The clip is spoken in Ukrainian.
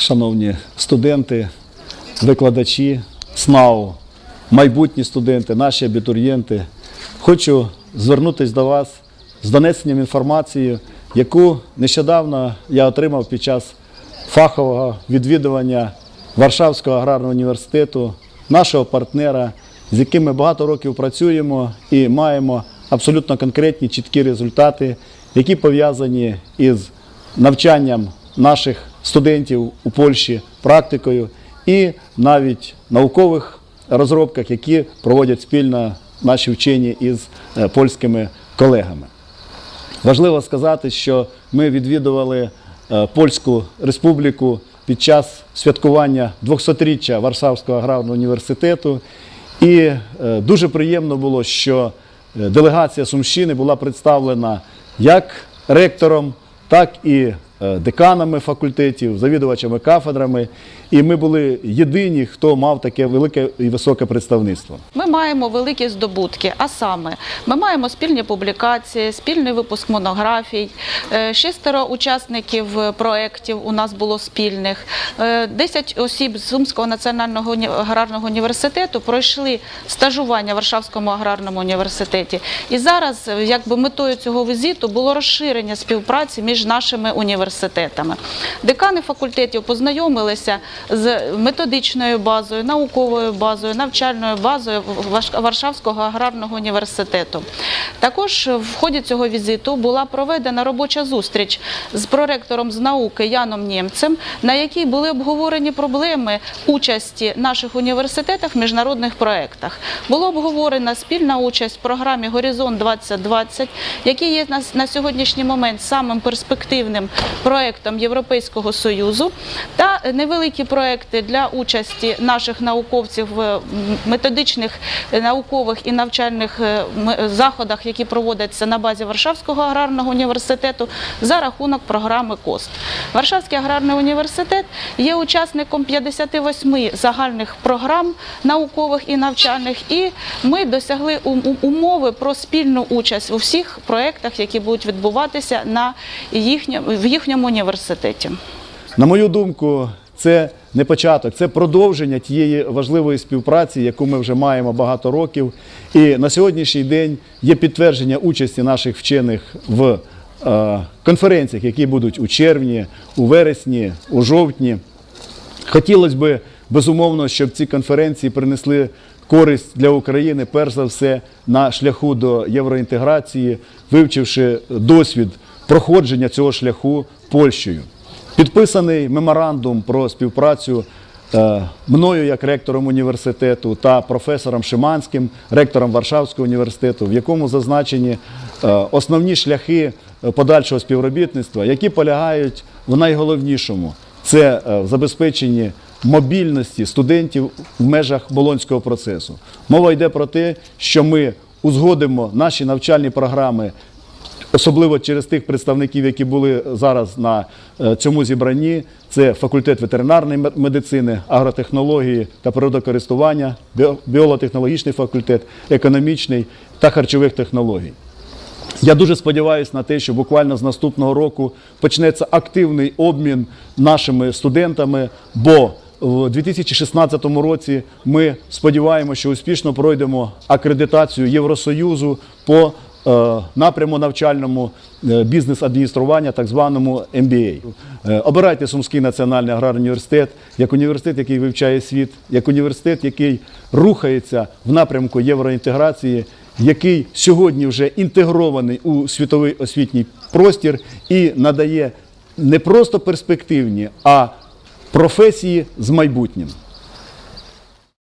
шановні студенти, викладачі, СНАУ, майбутні студенти, наші абітурієнти. Хочу звернутися до вас з донесенням інформації, яку нещодавно я отримав під час фахового відвідування Варшавського аграрного університету, нашого партнера, з яким ми багато років працюємо і маємо абсолютно конкретні чіткі результати, які пов'язані із навчанням наших студентів у Польщі практикою і навіть наукових розробках, які проводять спільно наші вчені із е, польськими колегами. Важливо сказати, що ми відвідували е, Польську республіку під час святкування 200-річчя Варшавського аграрного університету. І е, дуже приємно було, що делегація Сумщини була представлена як ректором, так і деканами факультетів, завідувачами кафедрами. І ми були єдині, хто мав таке велике і високе представництво. Ми маємо великі здобутки, а саме ми маємо спільні публікації, спільний випуск монографій, е, шестеро учасників е, проєктів у нас було спільних. Е, 10 осіб з Сумського національного аграрного університету пройшли стажування в Варшавському аграрному університеті. І зараз, е, якби метою цього візиту було розширення співпраці між нашими університетами. Декани факультетів познайомилися з методичною базою, науковою базою, навчальною базою Варшавського аграрного університету. Також в ході цього візиту була проведена робоча зустріч з проректором з науки Яном Нємцем, на якій були обговорені проблеми участі наших університетів в міжнародних проєктах. Була обговорена спільна участь в програмі Горизонт 2020, який є на сьогоднішній момент самим перспективним проєктом Європейського Союзу, та невеликі проекти для участі наших науковців в методичних наукових і навчальних е, заходах, які проводяться на базі Варшавського аграрного університету за рахунок програми КОСТ. Варшавський аграрний університет є учасником 58 загальних програм наукових і навчальних, і ми досягли ум- ум- умови про спільну участь у всіх проєктах, які будуть відбуватися на їхньому, в їхньому університеті. На мою думку, це не початок, це продовження тієї важливої співпраці, яку ми вже маємо багато років. І на сьогоднішній день є підтвердження участі наших вчених в е, конференціях, які будуть у червні, у вересні, у жовтні. Хотілося б, безумовно, щоб ці конференції принесли користь для України, перш за все, на шляху до євроінтеграції, вивчивши досвід проходження цього шляху Польщею. Підписаний меморандум про співпрацю е, мною як ректором університету та професором Шиманським, ректором Варшавського університету, в якому зазначені е, основні шляхи е, подальшого співробітництва, які полягають в найголовнішому це забезпеченні мобільності студентів в межах болонського процесу. Мова йде про те, що ми узгодимо наші навчальні програми особливо через тих представників, які були зараз на е, цьому зібранні. Це факультет ветеринарної медицини, агротехнології та природокористування, біолотехнологічний факультет, економічний та харчових технологій. Я дуже сподіваюся на те, що буквально з наступного року почнеться активний обмін нашими студентами, бо в 2016 році ми сподіваємося, що успішно пройдемо акредитацію Євросоюзу по напряму навчальному е, бізнес-адміністрування, так званому MBA. Е, Обирайте Сумський національний аграрний університет як університет, який вивчає світ, як університет, який рухається в напрямку євроінтеграції, який сьогодні вже інтегрований у світовий освітній простір і надає не просто перспективні, а професії з майбутнім.